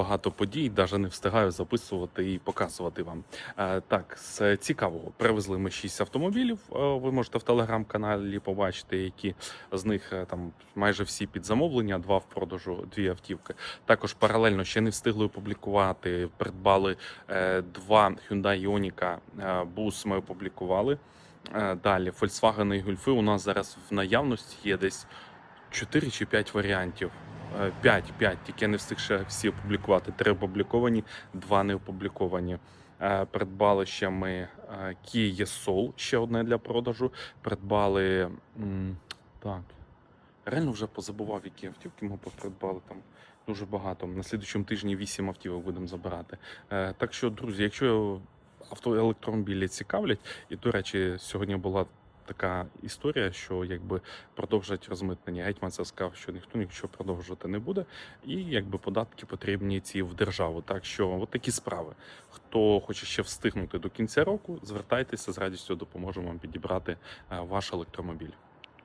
Багато подій, навіть не встигаю записувати і показувати вам. Е, Так, з цікавого привезли ми 6 автомобілів. Е, Ви можете в телеграм-каналі побачити, які з них е, там майже всі під замовлення, два в продажу, дві автівки. Також паралельно ще не встигли опублікувати. Придбали два Hyundai Ioniq бус. Ми опублікували. Далі Volkswagen і Гольфи у нас зараз в наявності є десь 4 чи 5 варіантів. 5, 5, тільки я не встиг ще всі опублікувати. Три опубліковані, два не опубліковані. Е, Придбали ще ми е, Kia Soul, ще одне для продажу. Придбали. Так. Реально вже позабував, які автівки ми придбали там дуже багато. На слідчому тижні 8 автівок будемо забирати. Е, Так що, друзі, якщо автоелектромобілі цікавлять, і, до речі, сьогодні була така історія, що якби продовжать розмитнення. Гетьман це сказав, що ніхто нічого продовжувати не буде, і якби податки потрібні ці в державу. Так що от такі справи. Хто хоче ще встигнути до кінця року, звертайтеся з радістю допоможемо вам підібрати е, ваш електромобіль.